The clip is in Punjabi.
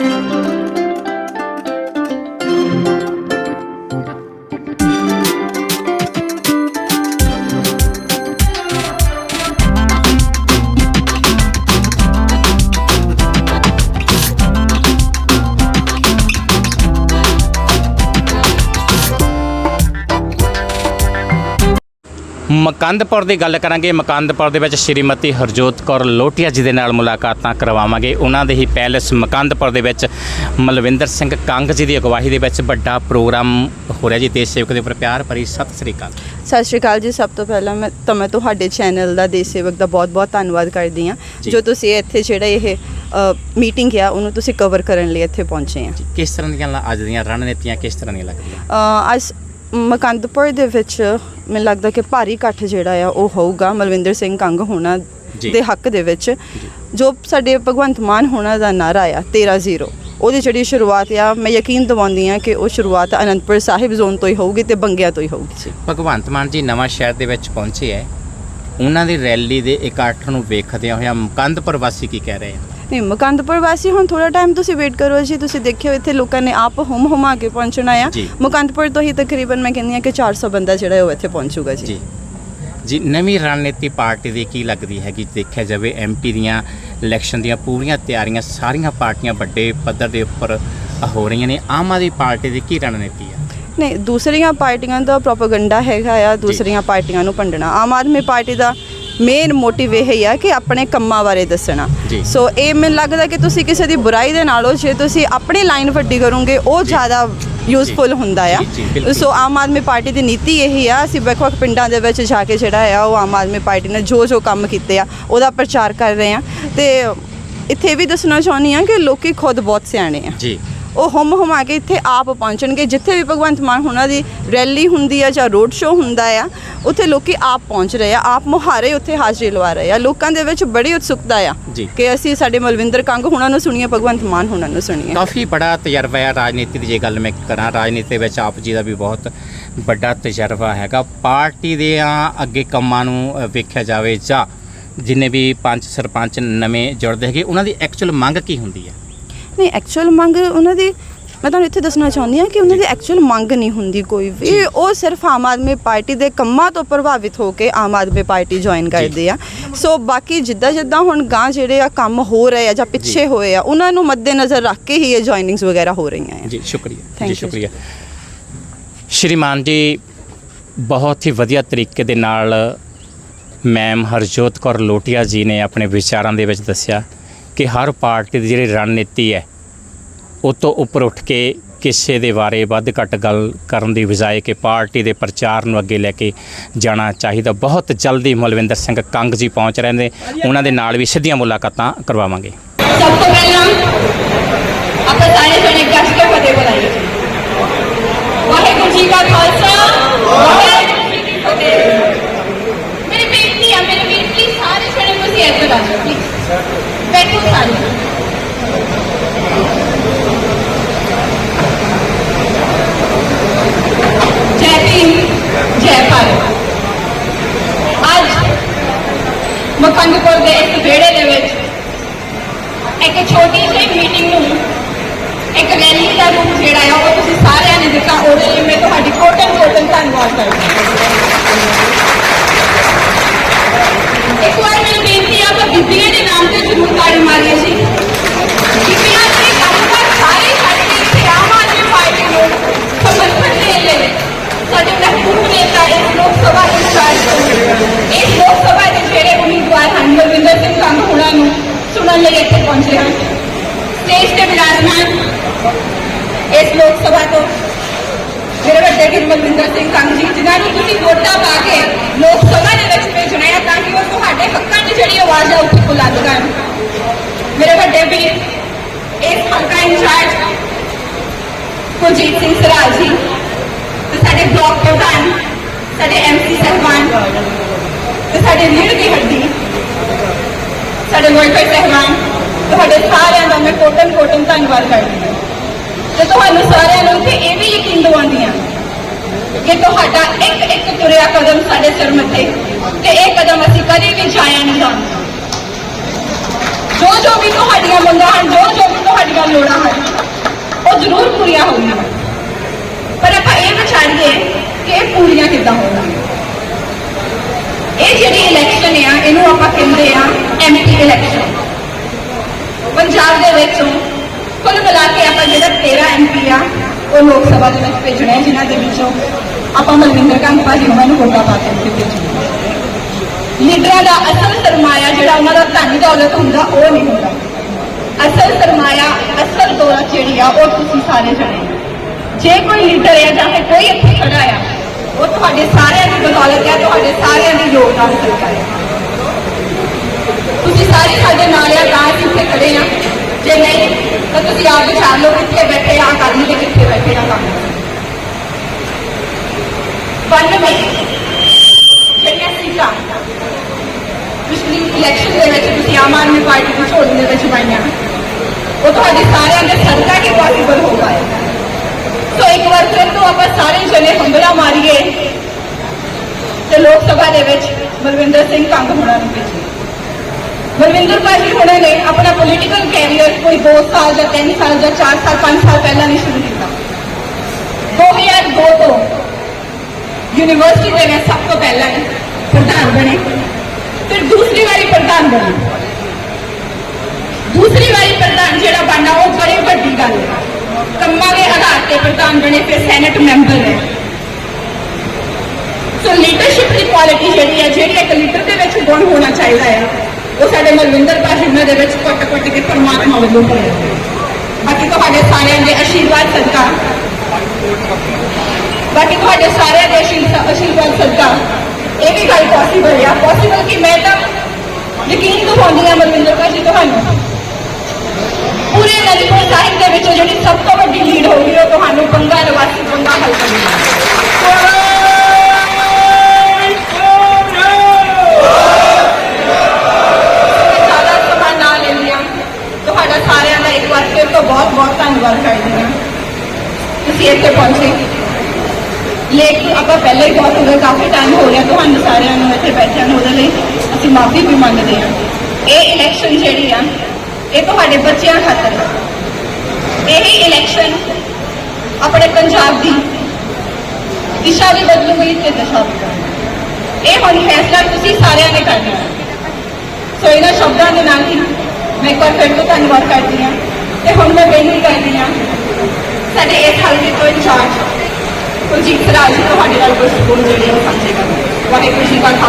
Música ਮਕੰਦਪੁਰ ਦੀ ਗੱਲ ਕਰਾਂਗੇ। ਮਕੰਦਪੁਰ ਦੇ ਵਿੱਚ ਸ਼੍ਰੀਮਤੀ ਹਰਜੋਤ ਕੌਰ ਲੋਟੀਆ ਜੀ ਦੇ ਨਾਲ ਮੁਲਾਕਾਤਾਂ ਕਰਵਾਵਾਂਗੇ। ਉਹਨਾਂ ਦੇ ਹੀ ਪੈਲਸ ਮਕੰਦਪੁਰ ਦੇ ਵਿੱਚ ਮਲਵਿੰਦਰ ਸਿੰਘ ਕੰਗ ਜੀ ਦੀ ਅਗਵਾਈ ਦੇ ਵਿੱਚ ਵੱਡਾ ਪ੍ਰੋਗਰਾਮ ਹੋ ਰਿਹਾ ਜੀ। ਦੇਸ਼ ਸੇਵਕ ਦੇ ਉੱਪਰ ਪਿਆਰ ਭਰੀ ਸਤਿ ਸ੍ਰੀ ਅਕਾਲ। ਸਤਿ ਸ਼੍ਰੀ ਅਕਾਲ ਜੀ। ਸਭ ਤੋਂ ਪਹਿਲਾਂ ਮੈਂ ਤਾਂ ਮੈਂ ਤੁਹਾਡੇ ਚੈਨਲ ਦਾ ਦੇਸ਼ ਸੇਵਕ ਦਾ ਬਹੁਤ-ਬਹੁਤ ਧੰਨਵਾਦ ਕਰਦੀ ਹਾਂ। ਜੀ। ਤੁਸੀਂ ਇੱਥੇ ਜਿਹੜਾ ਇਹ ਮੀਟਿੰਗ ਆ ਉਹਨੂੰ ਤੁਸੀਂ ਕਵਰ ਕਰਨ ਲਈ ਇੱਥੇ ਪਹੁੰਚੇ ਆ। ਕਿਸ ਤਰ੍ਹਾਂ ਦੀਆਂ ਅੱਜ ਦੀਆਂ ਰਣਨੀਤੀਆਂ ਕਿਸ ਤਰ੍ਹਾਂ ਦੀਆਂ ਲੱਗਦੀਆਂ? ਅ, ਅੱਜ ਮਕੰਦਪੁਰ ਦੇ ਵਿੱਚ ਮੈਨੂੰ ਲੱਗਦਾ ਕਿ ਭਾਰੀ ਇਕੱਠ ਜਿਹੜਾ ਆ ਉਹ ਹੋਊਗਾ ਮਲਵਿੰਦਰ ਸਿੰਘ ਕੰਗ ਹੋਣਾ। ਦੇ ਹੱਕ ਦੇ ਵਿੱਚ। ਜੋ। ਸਾਡੇ ਭਗਵੰਤ ਮਾਨ ਹੋਣਾ ਦਾ ਨਾਰਾ ਆ 13-0 ਉਹਦੀ ਜਿਹੜੀ ਸ਼ੁਰੂਆਤ ਆ ਮੈਂ ਯਕੀਨ ਦਿਵਾਉਂਦੀ ਆ ਕਿ ਉਹ ਸ਼ੁਰੂਆਤ ਅਨੰਦਪੁਰ ਸਾਹਿਬ ਜ਼ੋਨ ਤੋਂ ਹੀ ਹੋਊਗੀ ਤੇ ਬੰਗਿਆ ਤੋਂ ਹੀ ਹੋਊਗੀ। ਭਗਵੰਤ ਮਾਨ ਜੀ ਨਵਾਂ ਸ਼ਹਿਰ ਦੇ ਵਿੱਚ ਪਹੁੰਚੇ ਹੈ ਉਹਨਾਂ ਦੀ ਰੈਲੀ ਦੇ ਇਕੱਠ ਨੂੰ ਵੇਖਦਿਆਂ ਹੋਇਆਂ ਮਕੰਦਪੁਰ ਵਾਸੀ ਕੀ ਕਹਿ ਰਹੇ ਆ? ਨਹੀਂ ਮੁਕੰਦਪੁਰ ਵਾਸੀ ਹੁਣ ਥੋੜਾ ਟਾਈਮ ਤੁਸੀਂ ਵੇਟ ਕਰੋ ਜੀ ਤੁਸੀਂ ਦੇਖਿਓ ਇੱਥੇ ਲੋਕਾਂ ਨੇ ਆਪ ਹੁਮ ਹੁਮਾ ਕੇ ਪਹੁੰਚਣਾ ਆ। ਜੀ। ਮੁਕੰਦਪੁਰ ਤੋਂ ਹੀ ਤਕਰੀਬਨ ਮੈਂ ਕਹਿੰਦੀ ਆ ਕਿ 400 ਬੰਦਾ ਜਿਹੜਾ ਹੈ ਉਹ ਇੱਥੇ ਪਹੁੰਚੂਗਾ ਜੀ। ਜੀ। ਜੀ ਨਵੀਂ ਰਣਨੀਤੀ ਪਾਰਟੀ ਦੀ ਕੀ ਲੱਗਦੀ ਹੈ ਕਿ ਦੇਖਿਆ ਜਾਵੇ ਐਮਪੀ ਦੀਆਂ ਇਲੈਕਸ਼ਨ ਦੀਆਂ ਪੂਰੀਆਂ ਤਿਆਰੀਆਂ ਸਾਰੀਆਂ ਪਾਰਟੀਆਂ ਵੱਡੇ ਪੱਧਰ ਦੇ ਉੱਪਰ ਹੋ ਰਹੀਆਂ ਨੇ। ਆਮ ਆਦਮੀ ਪਾਰਟੀ ਦੀ ਕੀ ਰਣਨੀਤੀ ਹੈ ਨਹੀਂ ਦੂਸਰੀਆਂ ਪਾਰਟੀਆਂ ਦਾ ਪ੍ਰੋਪਾਗੈਂਡਾ ਹੈਗਾ ਆ ਦੂਸਰੀਆਂ ਪਾਰਟੀਆਂ ਨੂੰ ਭੰਡਣਾ ਆਮ ਆਦਮੀ ਪਾਰਟੀ ਦਾ ਮੇਨ ਮੋਟਿਵ ਇਹ ਹੀ ਆ ਕਿ ਆਪਣੇ ਕੰਮਾਂ ਬਾਰੇ ਦੱਸਣਾ। ਸੋ ਇਹ ਮੈਨੂੰ ਲੱਗਦਾ ਕਿ ਤੁਸੀਂ ਕਿਸੇ ਦੀ ਬੁਰਾਈ ਦੇ ਨਾਲੋਂ ਜੇ ਤੁਸੀਂ ਆਪਣੀ ਲਾਈਨ ਵੱਡੀ ਕਰੋਗੇ ਉਹ ਜ਼ਿਆਦਾ ਯੂਜ਼ਫੁਲ ਹੁੰਦਾ ਆ। ਸੋ ਆਮ ਆਦਮੀ ਪਾਰਟੀ ਦੀ ਨੀਤੀ ਇਹੀ ਆ ਅਸੀਂ ਵੱਖ-ਵੱਖ ਪਿੰਡਾਂ ਦੇ ਵਿੱਚ ਜਾ ਕੇ ਜਿਹੜਾ ਆ ਉਹ ਆਮ ਆਦਮੀ ਪਾਰਟੀ ਨੇ ਜੋ ਜੋ ਕੰਮ ਕੀਤੇ ਆ ਉਹਦਾ ਪ੍ਰਚਾਰ ਕਰ ਰਹੇ ਆ। ਤੇ ਇੱਥੇ ਵੀ ਦੱਸਣਾ ਚਾਹੁੰਦੀ ਆ ਕਿ ਲੋਕੀ ਖੁਦ ਬਹੁਤ ਸਿਆਣੇ ਆ। ਜੀ। ਉਹ ਹੁਮ ਹੁਮਾ ਕੇ ਇੱਥੇ ਆਪ ਪਹੁੰਚਣਗੇ। ਜਿੱਥੇ ਵੀ ਭਗਵੰਤ ਮਾਨ ਹੋਣਾ ਦੀ ਰੈਲੀ ਹੁੰਦੀ ਆ ਜਾਂ ਰੋਡ ਸ਼ੋਅ ਹੁੰਦਾ ਆ ਉੱਥੇ ਲੋਕੀ ਆਪ ਪਹੁੰਚ ਰਹੇ ਆ। ਆਪ ਮੁਹਾਰੇ ਉੱਥੇ ਹਾਜ਼ਰੀ ਲਵਾ ਰਹੇ ਆ। ਲੋਕਾਂ ਦੇ ਵਿੱਚ ਬੜੀ ਉਤਸੁਕਤਾ ਆ ਜੀ। ਕਿ ਅਸੀਂ ਸਾਡੇ ਮਲਵਿੰਦਰ ਕੰਗ ਹੋਣਾ ਨੂੰ ਸੁਣੀਏ ਭਗਵੰਤ ਮਾਨ ਹੋਣਾ ਨੂੰ ਸੁਣੀਏ। ਕਾਫੀ ਬੜਾ ਤਜਰਬਾ ਹੈ ਰਾਜਨੀਤੀ ਦੀ ਜੇ ਗੱਲ ਮੈਂ ਕਰਾਂ। ਰਾਜਨੀਤੀ ਵਿੱਚ ਆਪ ਜੀ ਦਾ ਵੀ ਬਹੁਤ ਵੱਡਾ ਤਜਰਬਾ ਹੈਗਾ। ਪਾਰਟੀ ਦੇ ਅੱਗੇ ਕੰਮਾਂ ਨੂੰ ਅ, ਵੇਖਿਆ ਜਾਵੇ ਜਾਂ ਜਿੰਨੇ ਵੀ ਪੰਚ ਸਰਪੰਚ ਨਵੇਂ ਜੁੜਦੇ ਹੈਗੇ ਉਹਨਾਂ ਦੀ ਐਕਚੁਅਲ ਮੰਗ ਕੀ ਹੁੰਦੀ ਹੈ ਨਹੀਂ ਐਕਚੁਅਲ ਮੰਗ ਉਹਨਾਂ ਦੀ ਮੈਂ ਤੁਹਾਨੂੰ ਇੱਥੇ ਦੱਸਣਾ ਚਾਹੁੰਦੀ ਹਾਂ ਕਿ ਉਹਨਾਂ ਦੀ ਐਕਚੁਅਲ ਮੰਗ ਨਹੀਂ ਹੁੰਦੀ ਕੋਈ ਵੀ। ਉਹ ਸਿਰਫ ਆਮ ਆਦਮੀ ਪਾਰਟੀ ਦੇ ਕੰਮਾਂ ਤੋਂ ਪ੍ਰਭਾਵਿਤ ਹੋ ਕੇ ਆਮ ਆਦਮੀ ਪਾਰਟੀ ਜੁਆਇਨ ਕਰਦੇ ਆ। ਸੋ ਬਾਕੀ ਜਿੱਦਾਂ ਜਿੱਦਾਂ ਹੁਣ ਗਾਂ ਜਿਹੜੇ ਆ ਕੰਮ ਹੋ ਰਹੇ ਆ ਜਾਂ ਪਿੱਛੇ ਹੋਏ ਆ ਉਹਨਾਂ ਨੂੰ ਮੱਦੇਨਜ਼ਰ ਰੱਖ ਕੇ ਹੀ ਇਹ ਜੁਆਇਨਿੰਗਸ ਵਗੈਰਾ ਹੋ ਰਹੀਆਂ ਆ। ਜੀ ਸ਼ੁਕਰੀਆ। ਜੀ ਸ਼ੁਕਰੀਆ। ਸ਼੍ਰੀਮਾਨ ਜੀ ਬਹੁਤ ਹੀ ਵਧੀਆ ਤਰੀਕੇ ਦੇ ਨਾਲ ਮੈਮ ਹਰਜੋਤ ਕੌਰ ਲੋਟੀਆ ਜੀ ਨੇ ਆਪਣੇ ਵਿਚਾਰਾਂ ਦੇ ਵਿੱਚ ਦੱਸਿਆ। ਕਿ ਹਰ ਪਾਰਟੀ ਦੀ ਜਿਹੜੀ ਰਣਨੀਤੀ ਹੈ, ਉਹ ਤੋਂ ਉੱਪਰ ਉੱਠ ਕੇ ਕਿਸੇ ਦੇ ਬਾਰੇ ਵੱਧ ਘੱਟ ਗੱਲ ਕਰਨ ਦੀ ਬਜਾਏ ਕਿ ਪਾਰਟੀ ਦੇ ਪ੍ਰਚਾਰ ਨੂੰ ਅੱਗੇ ਲੈ ਕੇ ਜਾਣਾ ਚਾਹੀਦਾ। ਬਹੁਤ ਜਲਦੀ ਮਲਵਿੰਦਰ ਸਿੰਘ ਕੰਗ ਜੀ ਪਹੁੰਚ ਰਹੇ ਨੇ। ਉਹਨਾਂ ਦੇ ਨਾਲ ਵੀ ਸਿੱਧੀਆਂ ਮੁਲਾਕਾਤਾਂ ਕਰਵਾਵਾਂਗੇ। ਸਭ ਤੋਂ ਪਹਿਲਾਂ ਆਪਾਂ ਸਾਰੇ ਜਣੇ ਗੱਜ ਕੇ ਫਤਿਹ ਬੁਲਾਈਏ। ਵਾਹਿਗੁਰੂ ਜੀ ਕਾ ਖਾਲਸਾ, ਵਾਹਿਗੁਰੂ ਜੀ ਕੀ ਫਤਿਹ। ਮੇਰੀ ਬੇਨਤੀ ਆ, ਮੇਰੇ ਵੀਰ ਸਾਰੇ ਜਣੇ ਤੁਸੀਂ ਇੱਧਰ ਆ ਜਾਓ ਪਲੀਜ਼ ਬੈਠੋ ਜੈ ਭੀਮ ਜੈ ਭਾਰਤ ਅੱਜ ਮਕੰਦਪੁਰ ਦੇ ਇਸ ਵਿਹੜੇ ਦੇ ਵਿੱਚ ਇੱਕ ਛੋਟੀ ਜਿਹੀ ਮੀਟਿੰਗ ਨੂੰ ਇੱਕ ਰੈਲੀ ਦਾ ਰੂਪ ਜਿਹੜਾ ਆ ਉਹ ਤੁਸੀਂ ਸਾਰਿਆਂ ਨੇ ਦਿੱਤਾ ਉਹਦੇ ਲਈ ਮੈਂ ਤੁਹਾਡੀ ਕੋਟਨ ਕੋਟਨ ਧੰਨਵਾਦ ਕਰਦੀ ਹਾਂ ਇੱਕ ਵਾਰ ਮੇਰੀ ਸੁਣਨ ਲਈ ਇੱਥੇ ਪਹੁੰਚੇ ਹਨ ਸਟੇਜ ਤੇ ਵਿਰਾਜਮਾਨ ਇਸ ਲੋਕ ਸਭਾ ਤੋਂ ਮੇਰੇ ਵੱਡੇ ਵੀਰ ਮਲਵਿੰਦਰ ਸਿੰਘ ਕੰਗ ਜੀ ਜਿਨ੍ਹਾਂ ਨੂੰ ਤੁਸੀਂ ਵੋਟਾਂ ਪਾ ਕੇ ਲੋਕ ਸਭਾ ਦੇ ਵਿੱਚ ਭੇਜਣਾ ਹੈ ਤਾਂ ਕਿ ਉਹ ਤੁਹਾਡੇ ਹੱਕਾਂ ਦੀ ਜਿਹੜੀ ਆਵਾਜ਼ ਆ ਉੱਥੇ ਬੁਲੰਦ ਕਰਨ ਮੇਰੇ ਵੱਡੇ ਵੀਰ ਇਸ ਹਲਕਾ ਇੰਚਾਰਜ ਕੁਲਜੀਤ ਸਿੰਘ ਸਰਾਜ ਜੀ ਤੇ ਸਾਡੇ ਬਲਾਕ ਪ੍ਰਧਾਨ ਸਾਡੇ ਐਮਸੀ ਸਹਿਬਾਨ ਤੇ ਸਾਡੇ ਰੀੜ ਦੀ ਹੱਡੀ ਮੈਡਮ ਮੁਇਕਰ ਰਹਿਮਾਨ ਤੁਹਾਡੇ ਸਾਰਿਆਂ ਦਾ ਮੈਂ ਕੋਟਨ ਕੋਟਨ ਧੰਨਵਾਦ ਕਰਦੀ ਹਾਂ। ਤੇ ਤੁਹਾਨੂੰ ਸਾਰਿਆਂ ਨੂੰ ਕਿ ਇਹ ਵੀ ਯਕੀਨ ਦਵਾਉਂਦੀ ਹਾਂ ਕਿ ਤੁਹਾਡਾ ਇੱਕ ਇੱਕ ਤੁਰਿਆ ਕਦਮ ਸਾਡੇ ਸਿਰ ਮੱਥੇ ਤੇ ਇਹ ਕਦਮ ਅਸੀਂ ਕਦੇ ਵੀ ਜਾਇਆ ਨਹੀਂ ਜਾਣਾ ਜੋ ਜੋ ਵੀ ਤੁਹਾਡੀਆਂ ਮੰਗਾਂ ਹਨ ਜੋ ਜੋ ਵੀ ਤੁਹਾਡੀਆਂ ਲੋੜਾਂ ਹਨ, ਉਹ ਜ਼ਰੂਰ ਪੂਰੀਆਂ ਹੋਣਗੀਆਂ। ਪਰ ਆਪਾਂ ਇਹ ਵਿਚਾਰੀਏ ਕਿ ਇਹ ਪੂਰੀਆਂ ਕਿੱਦਾਂ ਹੋਣਗੀਆਂ। ਇਹ ਜਿਹੜੀ ਇਲੈਕਸ਼ਨ ਆ, ਇਹਨੂੰ ਆਪਾਂ ਉਹ ਲੋਕ ਸਭਾ ਦੇ ਵਿੱਚ ਭੇਜਣਾ ਆ, ਜਿਨ੍ਹਾਂ ਦੇ ਵਿੱਚੋਂ ਆਪਾਂ ਮਲਵਿੰਦਰ ਕੰਗ ਭਾਜੀ ਨੂੰ ਮੈਨੂੰ ਵੋਟਾਂ ਪਾ ਕੇ ਉੱਥੇ ਭੇਜਣਾ। ਲੀਡਰਾਂ ਦਾ ਅਸਲ ਸਰਮਾਇਆ ਜਿਹੜਾ ਉਹਨਾਂ ਦਾ ਧਨ ਦੌਲਤ ਹੁੰਦਾ ਉਹ ਨਹੀਂ ਹੁੰਦਾ। ਅਸਲ ਸਰਮਾਇਆ ਅਸਲ ਦੌਲਤ ਜਿਹੜੀ ਆ ਉਹ ਤੁਸੀਂ ਸਾਰੇ ਜਾਣੇ। ਜੇ ਕੋਈ ਲੀਡਰ ਹੈ ਜਾਂ ਫਿਰ ਕੋਈ ਇੱਥੇ ਖੜਾ ਆ ਉਹ ਤੁਹਾਡੇ ਸਾਰਿਆਂ ਦੀ ਬਦੌਲਤ ਹੈ ਤੁਹਾਡੇ ਸਾਰਿਆਂ ਦੀ ਯੋਗਦਾਨ ਸਦਕਾ ਹੈ ਤੁਸੀਂ ਸਾਰੇ ਸਾਡੇ ਨਾਲ ਆ ਤਾਂ ਇੱਥੇ ਖੜੇ ਆ। ਜੇ ਨਹੀਂ ਤੁਸੀਂ ਆਪ ਵਿਚਾਰ ਲਓ ਕਿੱਥੇ ਬੈਠੇ ਆ ਕਰਨੀ ਦੇ ਕਿੱਥੇ ਬੈਠੇ ਆ ਕੰਮ। ਵਨ ਵਿੱਚ ਜਿਹੜੀਆਂ ਸੀਟਾਂ ਪਿਛਲੀ ਇਲੈਕਸ਼ਨ ਦੇ ਵਿੱਚ ਤੁਸੀਂ ਆਮ ਆਦਮੀ ਪਾਰਟੀ ਦੀ ਝੋਲੀ ਦੇ ਵਿੱਚ ਪਾਈਆਂ ਉਹ ਤੁਹਾਡੇ ਸਾਰਿਆਂ ਦੇ ਸਦਕਾ ਹੀ ਪੋਸੀਬਲ ਹੋ ਪਾਇਆ ਸੋ ਇੱਕ ਵਾਰ ਫਿਰ ਤੋਂ ਆਪਾਂ ਸਾਰੇ ਜਣੇ ਹੰਗਲਾ ਮਾਰੀਏ ਤੇ ਲੋਕ ਸਭਾ ਦੇ ਵਿੱਚ ਬਲਵਿੰਦਰ ਸਿੰਘ ਕੰਗ ਹੋਣਾ ਨੂੰ ਭੇਜੀਏ। ਬਲਵਿੰਦਰ ਭਾਜੀ ਹੁਣੇ ਨੇ ਆਪਣਾ ਪੋਲੀਟੀਕਲ ਕੈਰੀਅਰ ਕੋਈ 2 ਸਾਲ ਜਾਂ 3 ਸਾਲ ਜਾਂ 4 ਸਾਲ 5 ਸਾਲ ਪਹਿਲਾਂ ਨਹੀਂ ਸ਼ੁਰੂ ਕੀਤਾ। 2002 ਤੋਂ ਯੂਨੀਵਰਸਿਟੀ ਦੇ ਵਿੱਚ ਸਭ ਤੋਂ ਪਹਿਲਾਂ ਪ੍ਰਧਾਨ ਬਣੇ। ਫਿਰ ਦੂਸਰੀ ਵਾਰੀ ਪ੍ਰਧਾਨ ਬਣੇ। ਦੂਸਰੀ ਵਾਰੀ ਪ੍ਰਧਾਨ ਜਿਹੜਾ ਬਣਨਾ, ਉਹ ਬੜੀ ਵੱਡੀ ਗੱਲ ਹੈ। ਕੰਮਾਂ ਦੇ ਆਧਾਰ ਤੇ ਪ੍ਰਧਾਨ ਬਣੇ, ਫਿਰ ਸੈਨੇਟ ਮੈਂਬਰ ਹੈ। ਸੋ ਲੀਡਰਸ਼ਿਪ ਦੀ ਕੁਆਲਿਟੀ ਜਿਹੜੀ ਹੈ, ਜਿਹੜੀ ਇੱਕ ਲੀਡਰ ਦੇ ਵਿੱਚ ਗੁਣ ਹੋਣਾ ਚਾਹੀਦਾ ਹੈ। ਉਹ ਸਾਡੇ ਮਲਵਿੰਦਰ ਭਾਜੀ ਦੇ ਵਿੱਚ ਕੁੱਟ ਕੁੱਟ ਕੇ ਪਰਮਾਤਮਾ ਵੱਲੋਂ ਹੋਇਆ ਬਾਕੀ ਤੁਹਾਡੇ ਸਾਰਿਆਂ ਦੇ ਆਸ਼ੀਰਵਾਦ ਸਦਕਾ। ਬਾਕੀ ਤੁਹਾਡੇ ਸਾਰਿਆਂ ਦੇ ਆਸ਼ੀਰਵਾਦ ਆਸ਼ੀਰਵਾਦ ਸਦਕਾ। ਇਹ ਵੀ ਗੱਲ ਪੋਸੀਬਲ ਆ ਪੋਸੀਬਲ ਕਿ ਮੈਂ ਤਾਂ ਯਕੀਨ ਦਿਵਾਉਂਦੀ ਹਾਂ ਮਲਵਿੰਦਰ ਭਾਜੀ ਤੁਹਾਨੂੰ ਪੂਰੇ ਅਨੰਦਪੁਰ ਸਾਹਿਬ ਦੇ ਵਿੱਚੋਂ ਜਿਹੜੀ ਸਭ ਤੋਂ ਵੱਡੀ ਲੀਡ ਹੋਊਗੀ ਉਹ ਤੁਹਾਨੂੰ ਬੰਗਾ ਨਿਵਾਸੀ ਬੰਗਾ ਹਲਕਾ ਦੀ ਜ਼ਿਆਦਾ ਸਮਾਂ ਨਾ ਲੈ ਲਿਆ ਤੁਹਾਡਾ ਸਾਰਿਆਂ ਦਾ ਇੱਕ ਵਾਰ ਫਿਰ ਤੋਂ ਬਹੁਤ ਬਹੁਤ ਧੰਨਵਾਦ ਕਰਦੀ ਹਾਂ ਤੁਸੀਂ ਇੱਥੇ ਪਹੁੰਚੇ ਲੇਕਿਨ ਆਪਾਂ ਪਹਿਲੇ ਹੀ ਬਹੁਤ ਹੋ ਗਏ ਕਾਫੀ ਟਾਈਮ ਹੋ ਗਿਆ ਤੁਹਾਨੂੰ ਸਾਰਿਆਂ ਨੂੰ ਇੱਥੇ ਬੈਠਿਆਂ ਨੂੰ ਉਹਦੇ ਲਈ ਅਸੀਂ ਮਾਫੀ ਵੀ ਮੰਗਦੇ ਹਾਂ। ਇਹ ਇਲੈਕਸ਼ਨ ਜਿਹੜੀ ਆ, ਇਹ ਤੁਹਾਡੇ ਬੱਚਿਆਂ ਖਾਤਰ ਹੈ ਇਹ ਇਲੈਕਸ਼ਨ ਆਪਣੇ ਪੰਜਾਬ ਦੀ ਦਿਸ਼ਾ ਵੀ ਬਦਲੂਗੀ ਤੇ ਦਸ਼ਾ ਵੀ ਇਹ ਹੁਣ ਫੈਸਲਾ ਤੁਸੀਂ ਸਾਰਿਆਂ ਨੇ ਕਰਨਾ ਹੈ। ਸੋ ਇਹਨਾਂ ਸ਼ਬਦਾਂ ਦੇ ਨਾਲ ਹੀ ਮੈਂ ਇੱਕ ਵਾਰ ਫਿਰ ਤੋਂ ਧੰਨਵਾਦ ਕਰਦੀ ਹਾਂ ਤੇ ਹੁਣ ਮੈਂ ਬੇਨਤੀ ਕਰਦੀ ਹਾਂ। ਸਾਡੇ ਇਸ ਹਲਕੇ ਤੋਂ ਇੰਚਾਰਜ ਕੁਲਜੀਤ ਸਰਾਜ ਜੀ ਤੁਹਾਡੇ ਨਾਲ ਕੁਝ ਗੁਣ ਜਿਹੜੇ ਉਹ ਸਾਂਝੇ ਕਰਨ ਵਾਹਿਗੁਰੂ ਜੀ ਕਾ ਖਾਲਸਾ